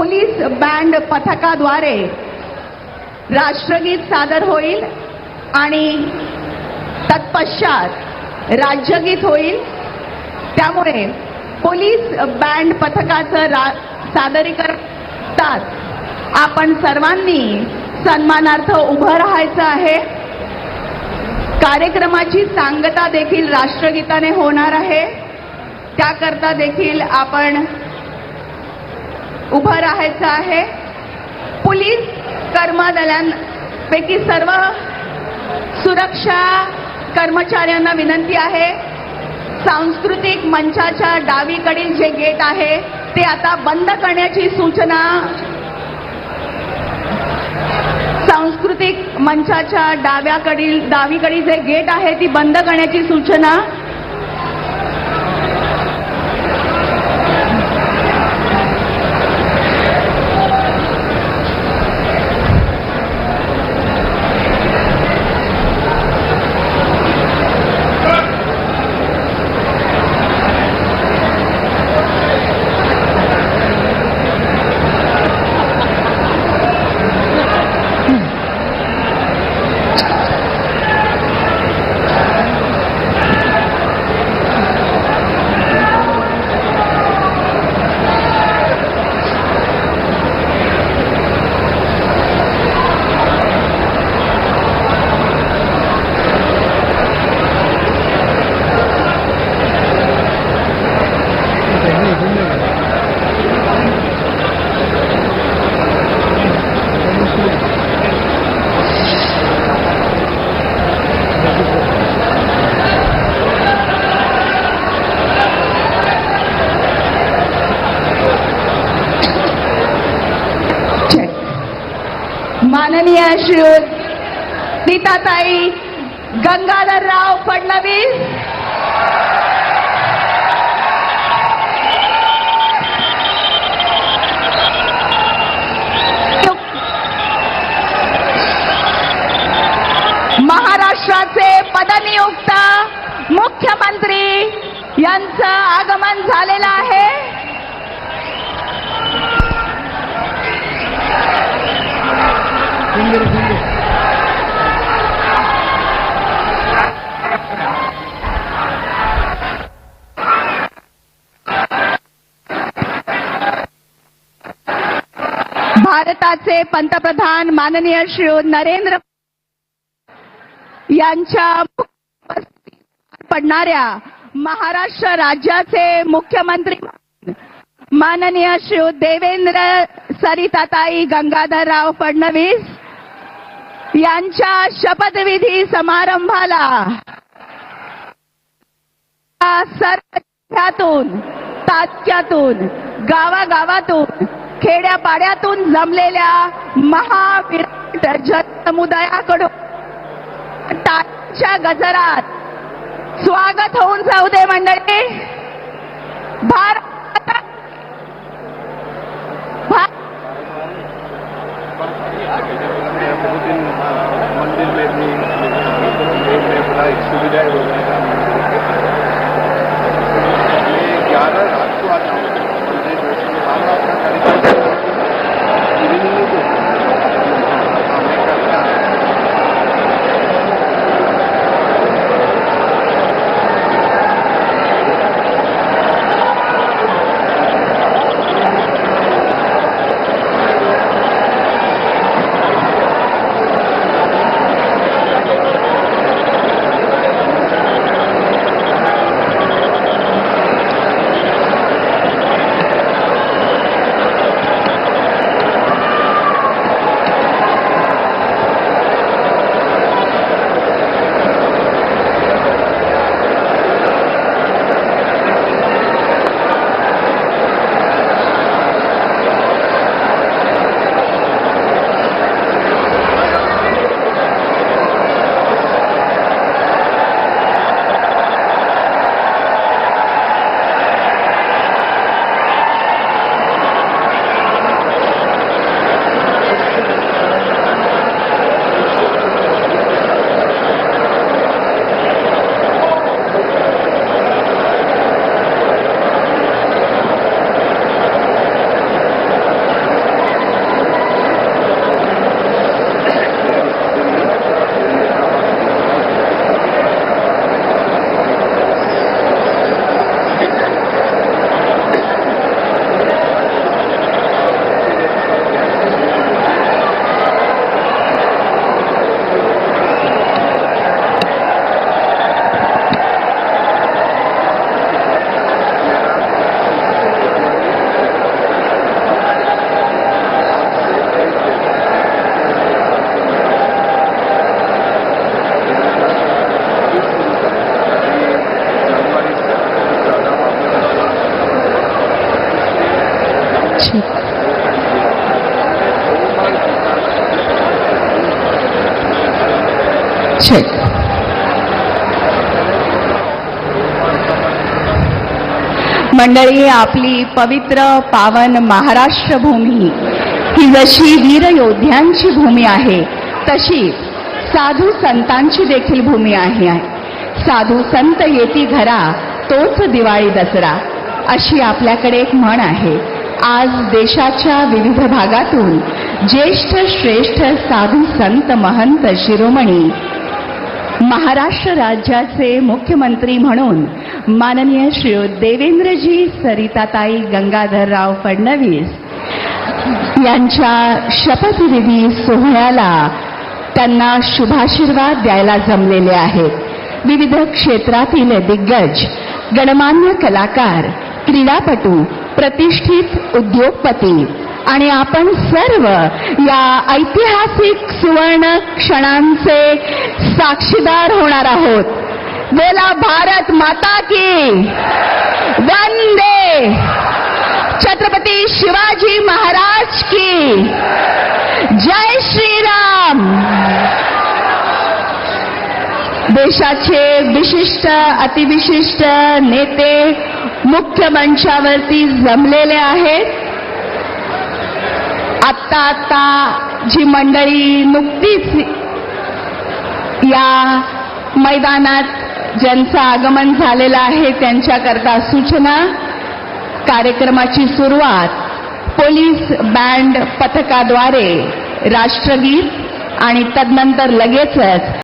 Police band पथकाद्वारे राष्ट्रगीत सादर होईल आणि तत्पश्चात राज्यगीत होईल. त्यामुळे पोलीस बँड पथकाचं रा सादरीकरण आपण सर्वांनी सन्मानार्थ उभं राहायचं आहे. कार्यक्रमाची सांगता देखील राष्ट्रगीताने होणार आहे. त्याकरता देखील आपण उभं राहायचं आहे. पोलीस कर्मदलांपैकी सर्व सुरक्षा कर्मचाऱ्यांना विनंती आहे. सांस्कृतिक मंचाच्या डावीकडील जे गेट आहे ते आता बंद करण्याची सूचना सांस्कृतिक मंचाच्या डाव्याकडील डावीकडील जे गेट आहे ती बंद करण्याची सूचना माननीय श्रीयुत नीताताई गंगाधरराव फडणवीस. महाराष्ट्राचे पदनियुक्त मुख्यमंत्री यांचं आगमन झालेलं आहे. भारताचे पंतप्रधान माननीय श्री नरेंद्र यांच्या पडणाऱ्या महाराष्ट्र राज्याचे मुख्यमंत्री माननीय श्री देवेंद्र सरिताताई गंगाधरराव फडणवीस यांच्या शपथविधी समारंभाला सर्वातून तालुक्यातून गावागावातून खेड्यापाड्यातून जमलेल्या महाविराट जनसमुदायाकडून टाळ्यांच्या गजरात स्वागत होऊन जाऊ दे मंडळी. भारत भार... दिन मंदिर में भी देव में बड़ा एक सुविधा हो जाएगा ये ग्यारह मंडळी आपली पवित्र पावन महाराष्ट्र भूमी ही जशी वीर योद्ध्यांची भूमी आहे तशी साधू संतांची देखील भूमी आहे. साधू संत येती घरा तोच दिवाळी दसरा अशी आपल्याकडे एक म्हण आहे. आज देशाच्या विविध भागातून ज्येष्ठ श्रेष्ठ साधू संत महंत शिरोमणी महाराष्ट्र राज्याचे मुख्यमंत्री म्हणून माननीय श्री देवेंद्रजी सरिताताई गंगाधरराव फडणवीस यांच्या शपथविधी सोहळ्याला त्यांना शुभाशीर्वाद द्यायला जमलेले आहेत. विविध क्षेत्रातील दिग्गज गणमान्य कलाकार क्रीडापटू प्रतिष्ठित उद्योगपती. आणि आपण सर्व या ऐतिहासिक सुवर्ण क्षणांचे साक्षीदार होणार आहोत. बोला भारत माता की. वंदे. छत्रपती शिवाजी महाराज की. जय श्रीराम. देशाचे विशिष्ट अतिविशिष्ट नेते मुख्य मंचावरती जमलेले आहेत. आत्ता आत्ता जी मंडळी नुकतीच या मैदानात ज्यांचं आगमन झालेलं आहे त्यांच्याकरता सूचना. कार्यक्रमाची सुरुवात पोलीस बँड पथकाद्वारे राष्ट्रगीत आणि तदनंतर लगेचच